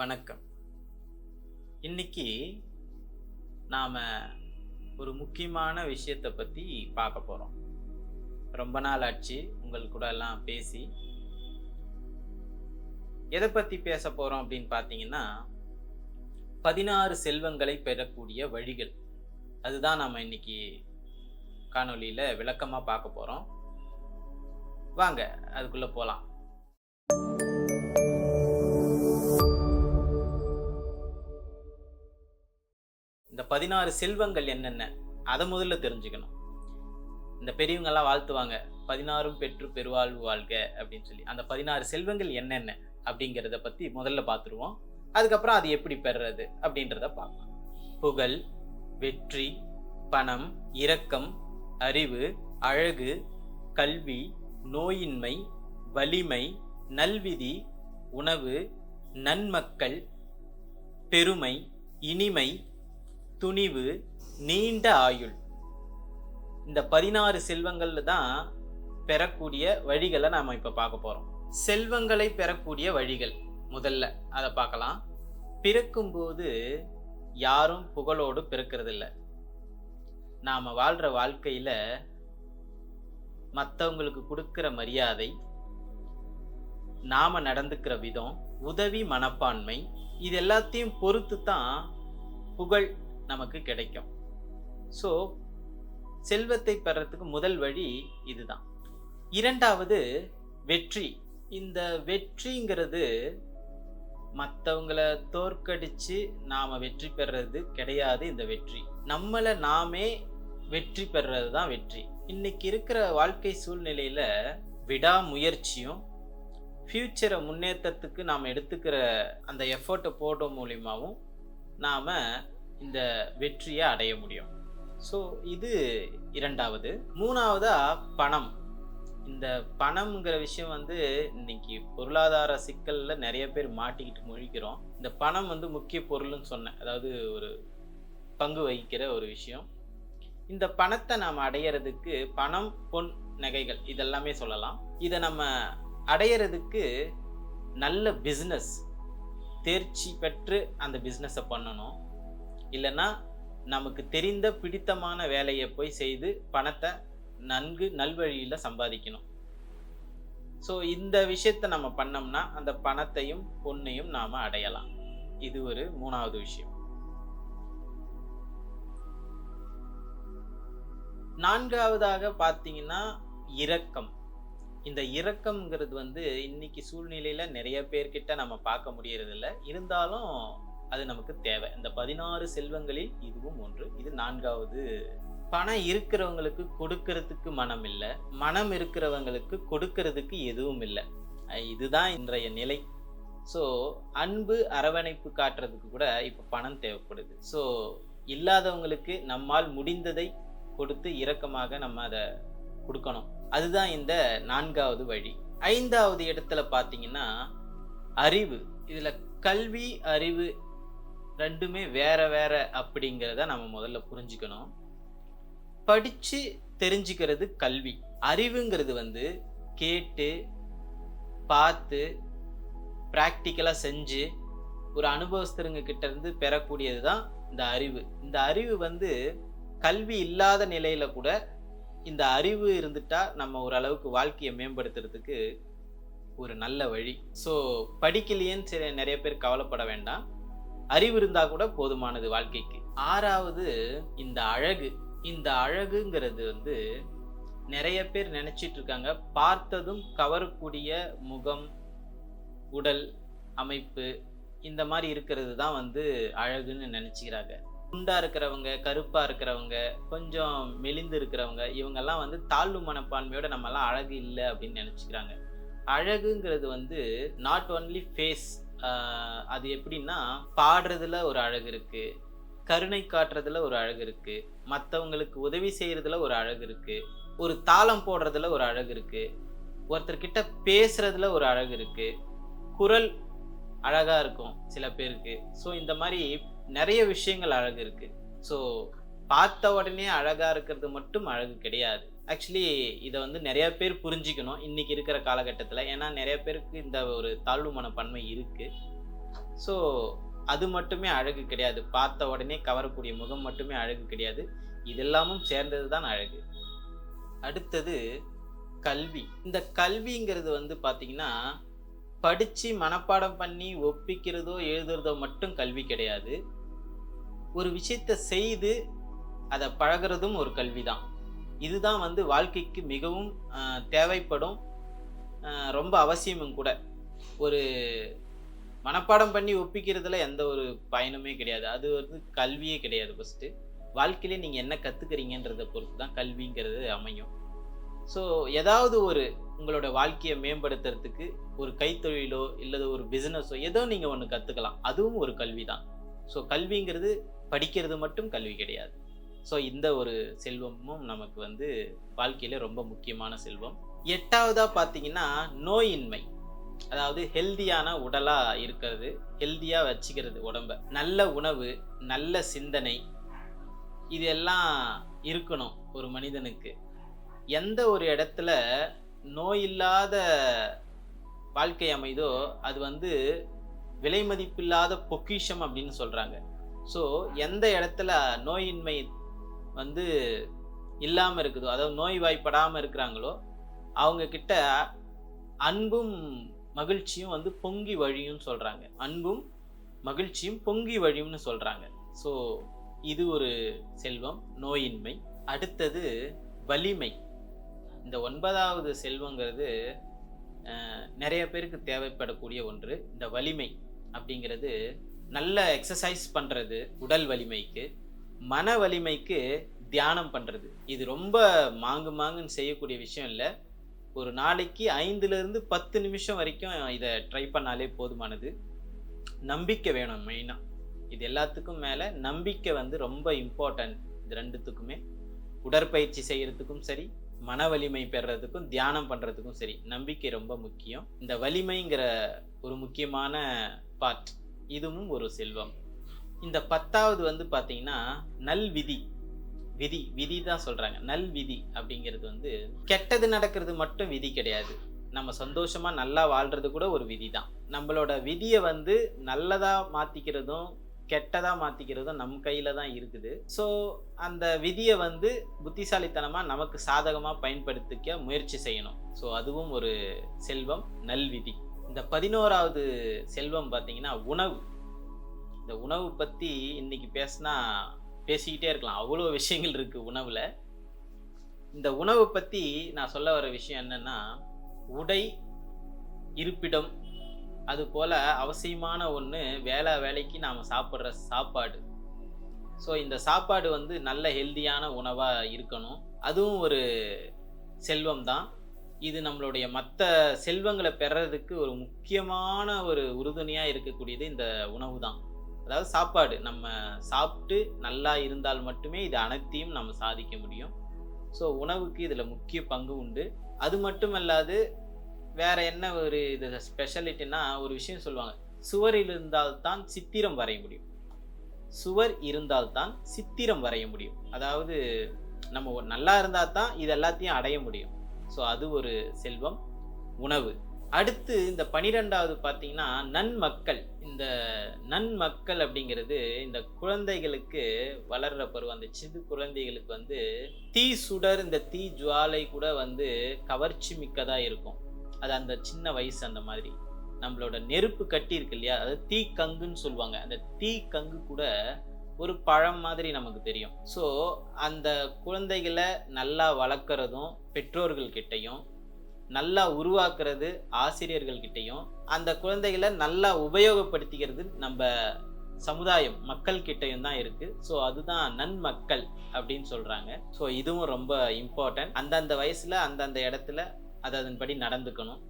வணக்கம். இன்னைக்கு நாம் ஒரு முக்கியமான விஷயத்தை பற்றி பார்க்க போகிறோம் ரொம்ப நாள் ஆச்சு உங்கள் கூட எல்லாம் பேசி. எதை பற்றி பேச போகிறோம் அப்படின்னு பார்த்தீங்கன்னா பதினாறு செல்வங்களை பெறக்கூடிய வழிகள். அதுதான் நாம் இன்னைக்கு காணொளியில் விளக்கமாக பார்க்க போகிறோம் வாங்க அதுக்குள்ளே போகலாம் பதினாறு செல்வங்கள் என்னென்ன? அதை முதல்ல தெரிஞ்சுக்கணும். இந்த பெரியவங்கெல்லாம் வாழ்த்துவாங்க. பதினாறும் பெற்று பெருவாழ்வு வாழ்க அப்படின்னு சொல்லி. அந்த பதினாறு செல்வங்கள் என்னென்ன அப்படிங்கிறத பற்றி முதல்ல பார்த்துருவோம். அதுக்கப்புறம் அது எப்படி பெறுறது அப்படின்றத பார்க்கலாம். புகழ் வெற்றி பணம் இரக்கம் அறிவு அழகு கல்வி நோயின்மை வலிமை நல்விதி உணவு நன்மக்கள் பெருமை இனிமை துணிவு நீண்ட ஆயுள். இந்த பதினாறு செல்வங்கள்ல தான் பெறக்கூடிய வழிகளை நாம் இப்போ பார்க்க போகிறோம் செல்வங்களை பெறக்கூடிய வழிகள் முதல்ல அதை பார்க்கலாம். பிறக்கும்போது யாரும் புகழோடு பிறக்கிறதில்ல. நாம் வாழ்கிற வாழ்க்கையில் மற்றவங்களுக்கு கொடுக்குற மரியாதை நாம் நடந்துக்கிற விதம் உதவி மனப்பான்மை இது எல்லாத்தையும் பொறுத்து தான் புகழ் நமக்கு கிடைக்கும். ஸோ செல்வத்தை பெறத்துக்கு முதல் வழி இதுதான். இரண்டாவது வெற்றி. இந்த வெற்றிங்கிறது மற்றவங்கள தோற்கடித்து நாம் வெற்றி பெறது கிடையாது இந்த வெற்றி. நம்மளை நாமே வெற்றி பெறுறது தான் வெற்றி. இன்னைக்கு இருக்கிற வாழ்க்கை சூழ்நிலையில் விடாமுயற்சியும் ஃப்யூச்சரை முன்னேற்றத்துக்கு நாம் எடுத்துக்கிற அந்த எஃபர்ட்டை போடுற மூலியமாகவும் நாம் இந்த வெற்றியை அடைய முடியும். ஸோ இது இரண்டாவது. மூணாவதா பணம். இந்த பணம்ங்கிற விஷயம் வந்து இன்னைக்கு பொருளாதார சிக்கலில் நிறைய பேர் மாட்டிக்கிட்டு முழிக்கிறோம். இந்த பணம் வந்து முக்கிய பொருள்னு சொன்னேன். அதாவது ஒரு பங்கு வகிக்கிற ஒரு விஷயம். இந்த பணத்தை நாம் அடையிறதுக்கு பணம் பொன் நகைகள் இதெல்லாமே சொல்லலாம். இதை நம்ம அடையிறதுக்கு நல்ல பிஸ்னஸ் தேர்ச்சி பெற்று அந்த பிஸ்னஸை பண்ணணும். இல்லைன்னா நமக்கு தெரிந்த பிடித்தமான வேலையை போய் செய்து பணத்தை நன்கு நல்வழியில் சம்பாதிக்கணும். ஸோ இந்த விஷயத்தை நம்ம பண்ணோம்னா அந்த பணத்தையும் பொண்ணையும் நாம் அடையலாம். இது ஒரு மூணாவது விஷயம். நான்காவதாக பார்த்தீங்கன்னா இரக்கம். இந்த இரக்கம்ங்கிறது வந்து இன்னைக்கு சூழ்நிலையில் நிறைய பேர்கிட்ட நம்ம பார்க்க முடியறதில்ல. இருந்தாலும் அது நமக்கு தேவை. இந்த பதினாறு செல்வங்களில் இதுவும் ஒன்று. இது நான்காவது. பணம் இருக்கிறவங்களுக்கு கொடுக்கறதுக்கு மனம் இல்லை. மனம் இருக்கிறவங்களுக்கு கொடுக்கறதுக்கு எதுவும் இல்லை. இதுதான் இன்றைய நிலை. ஸோ அன்பு அரவணைப்பு காட்டுறதுக்கு கூட இப்போ பணம் தேவைப்படுது. ஸோ இல்லாதவங்களுக்கு நம்மால் முடிந்ததை கொடுத்து இரக்கமாக நம்ம அதை கொடுக்கணும். அதுதான் இந்த நான்காவது வழி. ஐந்தாவது இடத்துல பார்த்தீங்கன்னா அறிவு. இதில் கல்வி அறிவு ரெண்டுமே வேற வேற அப்படிங்கிறத நம்ம முதல்ல புரிஞ்சுக்கணும். படித்து தெரிஞ்சுக்கிறது கல்வி. அறிவுங்கிறது வந்து கேட்டு பார்த்து ப்ராக்டிக்கலாக செஞ்சு ஒரு அனுபவஸ்தருங்க கிட்ட இருந்து பெறக்கூடியது தான் இந்த அறிவு. இந்த அறிவு வந்து கல்வி இல்லாத நிலையில கூட இந்த அறிவு இருந்துட்டா நம்ம ஓரளவுக்கு வாழ்க்கையை மேம்படுத்துறதுக்கு ஒரு நல்ல வழி. ஸோ படிக்கலையேன்னு சரி நிறைய பேர் கவலைப்பட வேண்டாம். அறிவு இருந்தா கூட போதுமானது வாழ்க்கைக்கு. ஆறாவது இந்த அழகு. இந்த அழகுங்கிறது வந்து நிறைய பேர் நினைச்சிட்டு இருக்காங்க பார்த்ததும் கவரக்கூடிய முகம் உடல் அமைப்பு இந்த மாதிரி இருக்கிறது தான் வந்து அழகுன்னு நினைச்சுக்கிறாங்க. குண்டா இருக்கிறவங்க கருப்பா இருக்கிறவங்க கொஞ்சம் மெலிந்து இருக்கிறவங்க இவங்கெல்லாம் வந்து தாழ்வு மனப்பான்மையோட நம்மலாம் அழகு இல்லை அப்படின்னு நினைச்சுக்கிறாங்க. அழகுங்கிறது வந்து நாட் ஒன்லி ஃபேஸ் அது எப்படின்னா பாடுறதுல ஒரு அழகு இருக்கு கருணை காட்டுறதுல ஒரு அழகு இருக்கு மற்றவங்களுக்கு உதவி செய்யறதுல ஒரு அழகு இருக்கு ஒரு தாளம் போடுறதுல ஒரு அழகு இருக்கு ஒருத்தர்கிட்ட பேசுறதுல ஒரு அழகு இருக்கு குரல் அழகா இருக்கும் சில பேருக்கு. ஸோ இந்த மாதிரி நிறைய விஷயங்கள் அழகு இருக்கு. ஸோ பார்த்த உடனே அழகா இருக்கிறது மட்டும் அழகு கிடையாது. ஆக்சுவலி இதை வந்து நிறைய பேர் புரிஞ்சிக்கணும் இன்னைக்கு இருக்கிற காலகட்டத்தில். ஏன்னா நிறைய பேருக்கு இந்த ஒரு தாழ்வு மனப்பான்மை இருக்குது ஸோ அது மட்டுமே அழகு கிடையாது. பார்த்த உடனே கவரக்கூடிய முகம் மட்டுமே அழகு கிடையாது. இதெல்லாமும் சேர்ந்தது தான் அழகு. அடுத்தது கல்வி. இந்த கல்விங்கிறது வந்து பார்த்திங்கன்னா படித்து மனப்பாடம் பண்ணி ஒப்பிக்கிறதோ எழுதுறதோ மட்டும் கல்வி கிடையாது. ஒரு விஷயத்தை செய்து அதை பழகுறதும் ஒரு கல்வி தான் இதுதான் வந்து வாழ்க்கைக்கு மிகவும் தேவைப்படும் ரொம்ப அவசியமும் கூட. ஒரு மனப்பாடம் பண்ணி ஒப்பிக்கிறதுல எந்த ஒரு பயனுமே கிடையாது. அது வந்து கல்வியே கிடையாது ஃபஸ்ட்டு வாழ்க்கையிலே நீங்கள் என்ன கற்றுக்கிறீங்கன்றத பொறுத்து தான் கல்விங்கிறது அமையும். ஸோ ஏதாவது ஒரு உங்களோட வாழ்க்கையை மேம்படுத்துறதுக்கு ஒரு கைத்தொழிலோ இல்லது ஒரு பிஸ்னஸோ ஏதோ நீங்கள் ஒன்று கற்றுக்கலாம் அதுவும் ஒரு கல்வி தான் ஸோ கல்விங்கிறது படிக்கிறது மட்டும் கல்வி கிடையாது. ஸோ இந்த ஒரு செல்வமும் நமக்கு வந்து வாழ்க்கையில் ரொம்ப முக்கியமான செல்வம். எட்டாவதாக பார்த்தீங்கன்னா நோயின்மை. அதாவது ஹெல்தியான உடலாக இருக்கிறது ஹெல்தியாக வச்சுக்கிறது உடம்ப. நல்ல உணவு நல்ல சிந்தனை இது எல்லாம் இருக்கணும் ஒரு மனிதனுக்கு. எந்த ஒரு இடத்துல நோய் இல்லாத வாழ்க்கை அமைதோ அது வந்து விலை மதிப்பில்லாத பொக்கிஷம் அப்படின்னு சொல்கிறாங்க ஸோ எந்த இடத்துல நோயின்மை வந்து இல்லாமல் இருக்குதோ அதாவது நோய் வாய்ப்படாமல் இருக்கிறாங்களோ அவங்க கிட்ட அன்பும் மகிழ்ச்சியும் வந்து பொங்கி வழியும் சொல்கிறாங்க அன்பும் மகிழ்ச்சியும் பொங்கி வழியும்னு சொல்கிறாங்க ஸோ இது ஒரு செல்வம் நோயின்மை. அடுத்தது வலிமை. இந்த ஒன்பதாவது செல்வங்கிறது நிறைய பேருக்கு தேவைப்படக்கூடிய ஒன்று. இந்த வலிமை அப்படிங்கிறது நல்ல எக்ஸசைஸ் பண்ணுறது உடல் வலிமைக்கு. மன வலிமைக்கு தியானம் பண்ணுறது இது ரொம்ப மாங்கு மாங்குன்னு செய்யக்கூடிய விஷயம் இல்லை. ஒரு நாளைக்கு ஐந்துலேருந்து பத்து நிமிஷம் வரைக்கும் இதை ட்ரை பண்ணாலே போதுமானது. நம்பிக்கை வேணும் மெயினாக இது எல்லாத்துக்கும் மேலே நம்பிக்கை வந்து ரொம்ப இம்பார்ட்டன்ட் இது ரெண்டுத்துக்குமே. உடற்பயிற்சி செய்கிறதுக்கும் சரி மன வலிமை பெறுறதுக்கும் தியானம் பண்ணுறதுக்கும் சரி நம்பிக்கை ரொம்ப முக்கியம். இந்த வலிமைங்கிற ஒரு முக்கியமான பார்ட் இதுவும் ஒரு செல்வம். இந்த பத்தாவது வந்து பார்த்தீங்கன்னா நல் விதி. விதி விதி தான் சொல்கிறாங்க நல் விதி அப்படிங்கிறது வந்து கெட்டது நடக்கிறது மட்டும் விதி கிடையாது. நம்ம சந்தோஷமாக நல்லா வாழ்கிறது கூட ஒரு விதி தான் நம்மளோட விதியை வந்து நல்லதாக மாற்றிக்கிறதும் கெட்டதாக மாற்றிக்கிறதும் நம் கையில் தான் இருக்குது. ஸோ அந்த விதியை வந்து புத்திசாலித்தனமாக நமக்கு சாதகமாக பயன்படுத்திக்க முயற்சி செய்யணும். ஸோ அதுவும் ஒரு செல்வம் நல்விதி இந்த பதினோராவது செல்வம் பார்த்தீங்கன்னா உணவு. இந்த உணவு பற்றி இன்னைக்கு பேசினா பேசிக்கிட்டே இருக்கலாம். அவ்வளோ விஷயங்கள் இருக்குது உணவில். இந்த உணவை பற்றி நான் சொல்ல வர விஷயம் என்னென்னா உடை இருப்பிடம் அது போல் அவசியமான ஒன்று வேலை வேலைக்கு நாம் சாப்பிட்ற சாப்பாடு. ஸோ இந்த சாப்பாடு வந்து நல்ல ஹெல்தியான உணவாக இருக்கணும். அதுவும் ஒரு செல்வம் தான். இது நம்மளுடைய மற்ற செல்வங்களை பெறறதுக்கு ஒரு முக்கியமான ஒரு உறுதுணையாக இருக்கக்கூடியது இந்த உணவு தான். அதாவது சாப்பாடு. நம்ம சாப்பிட்டு நல்லா இருந்தால் மட்டுமே இது அனைத்தையும் நம்ம சாதிக்க முடியும். ஸோ உணவுக்கு இதில் முக்கிய பங்கு உண்டு. அது மட்டும் அல்லாது வேற என்ன ஒரு இது ஸ்பெஷலிட்டின்னா ஒரு விஷயம் சொல்லுவாங்க. சுவரில் இருந்தால்தான் சித்திரம் வரைய முடியும். சுவர் இருந்தால்தான் சித்திரம் வரைய முடியும். அதாவது நம்ம நல்லா இருந்தால் தான் இது எல்லாத்தையும் அடைய முடியும். ஸோ அது ஒரு செல்வம். உணவு. அடுத்து இந்த பனிரெண்டாவது பார்த்தீங்கன்னா நன்மக்கள். இந்த நன்மக்கள் அப்படிங்கிறது இந்த குழந்தைகளுக்கு வளர்ற பருவம். அந்த சிறு குழந்தைகளுக்கு வந்து தீ சுடர் இந்த தீ ஜுவாலை கூட வந்து கவர்ச்சி மிக்கதாக இருக்கும். அது அந்த சின்ன வயசு அந்த மாதிரி. நம்மளோட நெருப்பு கட்டி இருக்கு இல்லையா? அதாவது தீ கங்குன்னு சொல்லுவாங்க. அந்த தீ கங்கு கூட ஒரு பழம் மாதிரி நமக்கு தெரியும். ஸோ அந்த குழந்தைகளை நல்லா வளர்க்குறதும் பெற்றோர்கள் கிட்டையும் நல்லா உருவாக்குறது ஆசிரியர்கள்கிட்டையும் அந்த குழந்தைகளை நல்லா உபயோகப்படுத்திக்கிறது நம்ம சமுதாயம் மக்கள் கிட்டையும் தான் இருக்கு. ஸோ அதுதான் நன்மக்கள் அப்படின்னு சொல்றாங்க. ஸோ இதுவும் ரொம்ப இம்பார்ட்டன்ட் அந்தந்த வயசுல அந்தந்த இடத்துல அது அதன்படி நடந்துக்கணும்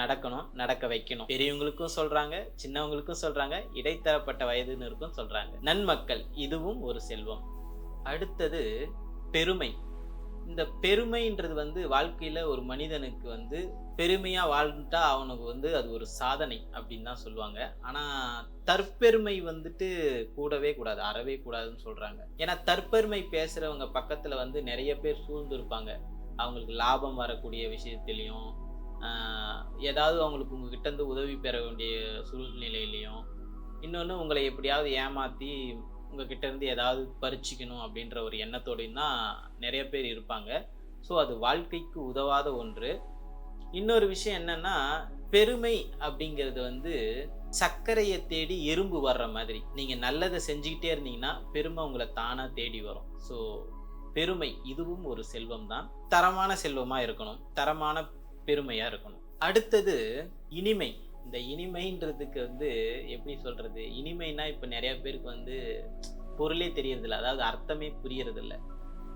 நடக்கணும் நடக்க வைக்கணும். பெரியவங்களுக்கும் சொல்றாங்க சின்னவங்களுக்கும் சொல்றாங்க இடைத்தரப்பட்ட வயதுன்னு இருக்கும் சொல்றாங்க. நன்மக்கள் இதுவும் ஒரு செல்வம். அடுத்தது பெருமை. இந்த பெருமைன்றது வந்து வாழ்க்கையில் ஒரு மனிதனுக்கு வந்து பெருமையாக வாழ்ந்துட்டா அவனுக்கு வந்து அது ஒரு சாதனை அப்படின்னு தான் சொல்லுவாங்க. ஆனால் தற்பெருமை வந்துட்டு கூடவே கூடாது அறவே கூடாதுன்னு சொல்கிறாங்க ஏன்னா தற்பெருமை பேசுகிறவங்க பக்கத்தில் வந்து நிறைய பேர் சூழ்ந்துருப்பாங்க. அவங்களுக்கு லாபம் வரக்கூடிய விஷயத்துலேயும் ஏதாவது அவங்களுக்கு உங்ககிட்ட இருந்து உதவி பெற வேண்டிய சூழ்நிலையிலையும். இன்னொன்று உங்களை எப்படியாவது ஏமாற்றி உங்ககிட்ட இருந்து ஏதாவது பறிச்சிக்கணும் அப்படின்ற ஒரு எண்ணத்தோடையும் தான் நிறைய பேர் இருப்பாங்க. ஸோ அது வாழ்க்கைக்கு உதவாத ஒன்று. இன்னொரு விஷயம் என்னன்னா பெருமை அப்படிங்கிறது வந்து சர்க்கரையை தேடி எறும்பு வர்ற மாதிரி. நீங்கள் நல்லதை செஞ்சுக்கிட்டே இருந்தீங்கன்னா பெருமை உங்களை தானாக தேடி வரும். ஸோ பெருமை இதுவும் ஒரு செல்வம் தான். தரமான செல்வமாக இருக்கணும். தரமான பெருமையாக இருக்கணும். அடுத்தது இனிமை. இந்த இனிமைன்றதுக்கு வந்து எப்படி சொல்றது? இனிமைனா இப்போ நிறைய பேருக்கு வந்து பொருளே தெரியறதில்ல. அதாவது அர்த்தமே புரியறதில்ல.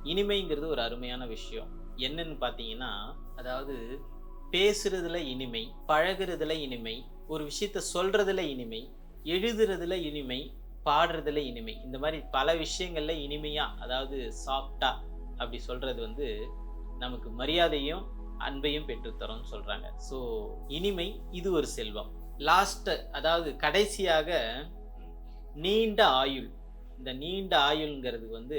இனிமைங்கிறது ஒரு அருமையான விஷயம். என்னன்னு பார்த்தீங்கன்னா அதாவது பேசுறதுல இனிமை பழகிறதுல இனிமை ஒரு விஷயத்த சொல்றதுல இனிமை எழுதுறதுல இனிமை பாடுறதுல இனிமை. இந்த மாதிரி பல விஷயங்கள்ல இனிமையா அதாவது சாஃப்டா அப்படி சொல்றது வந்து நமக்கு மரியாதையும் அன்பையும் பெற்றுத்தரும்னு சொல்கிறாங்க ஸோ இனிமை இது ஒரு செல்வம். லாஸ்ட்டு அதாவது கடைசியாக நீண்ட ஆயுள். இந்த நீண்ட ஆயுள்ங்கிறது வந்து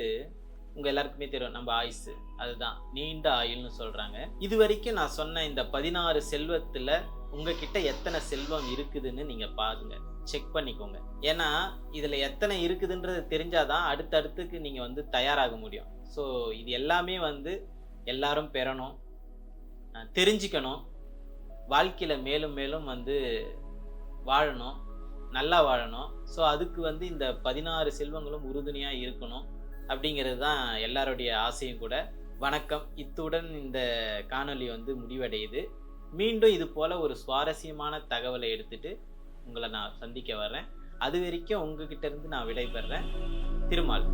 உங்கள் எல்லாருக்குமே தெரியும். நம்ம ஆயுசு. அதுதான். நீண்ட ஆயுள்னு சொல்கிறாங்க இது வரைக்கும் நான் சொன்ன இந்த பதினாறு செல்வத்தில் உங்ககிட்ட எத்தனை செல்வம் இருக்குதுன்னு நீங்கள் பாருங்க. செக் பண்ணிக்கோங்க. ஏன்னா இதில் எத்தனை இருக்குதுன்றது தெரிஞ்சாதான் அடுத்தடுத்துக்கு நீங்கள் வந்து தயாராக முடியும். ஸோ இது எல்லாமே வந்து எல்லாரும் பெறணும். தெரிஞ்சுக்கணும். வாழ்க்கையில் மேலும் மேலும் வந்து வாழணும். நல்லா வாழணும். ஸோ அதுக்கு வந்து இந்த பதினாறு செல்வங்களும் உறுதுணையாக இருக்கணும் அப்படிங்கிறது தான் எல்லாருடைய ஆசையும் கூட. வணக்கம். இத்துடன் இந்த காணொலி வந்து முடிவடையுது. மீண்டும் இது போல் ஒரு சுவாரஸ்யமான தகவலை எடுத்துட்டு உங்களை நான் சந்திக்க வர்றேன். அது வரைக்கும் உங்ககிட்ட இருந்து நான் விடைபெறேன் திருமால்.